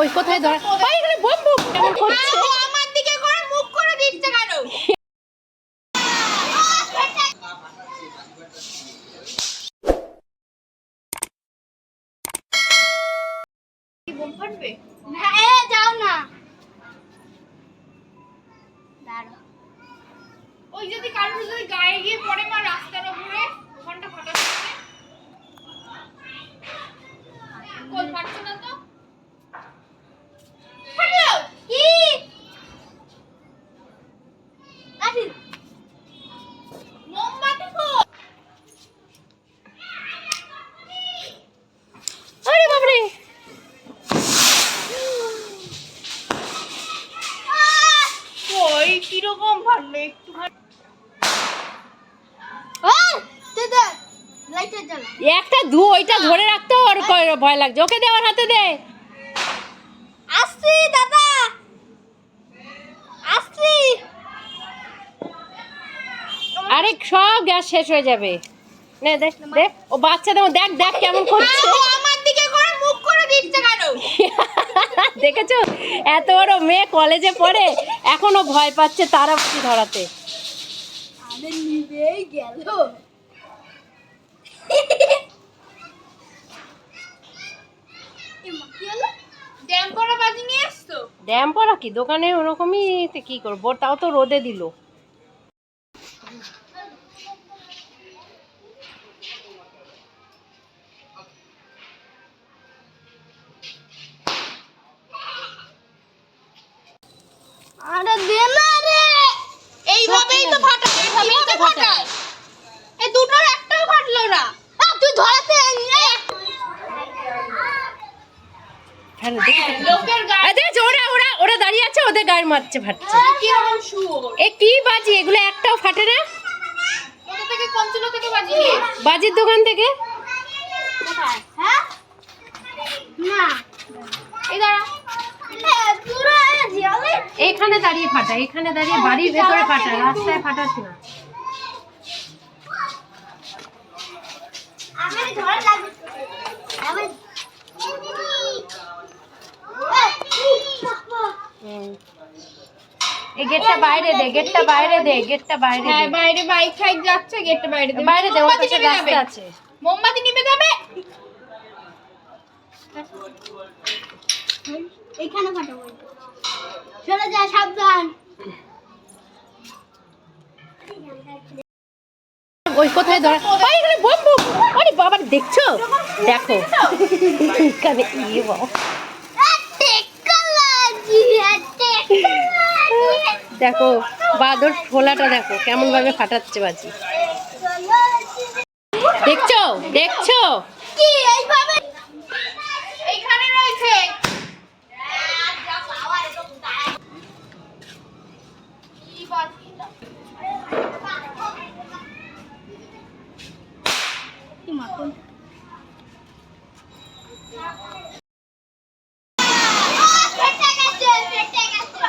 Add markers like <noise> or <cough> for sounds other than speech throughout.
ওই কোথায় ধরা? ওই এখানে বম বম। কেমন করছে? আমার দিকে করে মুখ করে দিচ্ছে কেন? হ্যাঁ যাও না। ওই যদি কারোর যদি গায়ে গিয়ে পড়ে মা রাস্তার কীরকম ফাটলো একটু একটা দু ওইটা ধরে রাখতে ওর ভয় লাগছে। ওকে দে ওর হাতে দে। আসছি দাদা। আসছি। আরে সব গ্যাস শেষ হয়ে যাবে। নে দেখ দেখ ও বাচ্চা দেখ দেখ দেখ কেমন করছে। আমার দিকে করে মুখ করে দিচ্ছে কেন? <laughs> দেখেছ? এত বড় মেয়ে কলেজে পড়ে। এখনও ভয় পাচ্ছে তারা ধরাতে। আরে গেল। এমা, কি দোকানে ওরকমই কি করব? তাও তো রোদে দিল। আরে দে না রে। এইভাবেই তো ফাটায় এইভাবেই তো ফাটায় এই দুটোর একটাও ফাটলো না। তুই ধরাতে এ, হ্যাঁ দেখেছ ওরা দাঁড়িয়ে আছে ওদের গায়ে মারছে ফাটছে। এ কি বাজি? এগুলো একটাও ফাটে না? বাজির দোকান থেকে? হ্যাঁ না এই দাঁড়া এ, পুরো এ, জলে এখানে দাঁড়িয়ে ফাটা এখানে দাঁড়িয়ে বাড়ির ভেতরে ফাটা রাস্তায় ফাটাস না। এই গেটটা বাইরে দে গেটটা বাইরে দে গেটটা বাইরে হ্যাঁ বাইরে বাইক ফাইক যাচ্ছে গেটটা বাইরে বাইরে দে রাস্তা। আছে। মোমবাতি নিবে যাবে? চলে যা, সাবধান। ওই কোথায় বাবা দেখছ? দেখো। ইয়ে দেখো, বাদর ফোলাটা দেখো কেমন ভাবে ফাটাচ্ছে বাজি। দেখছ? দেখছ কি এইভাবে এইখানে রয়েছে কি বাজি কি মাখন ফেটে গেছে ফেটে গেছে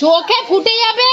চোখে ফুটে যাবে।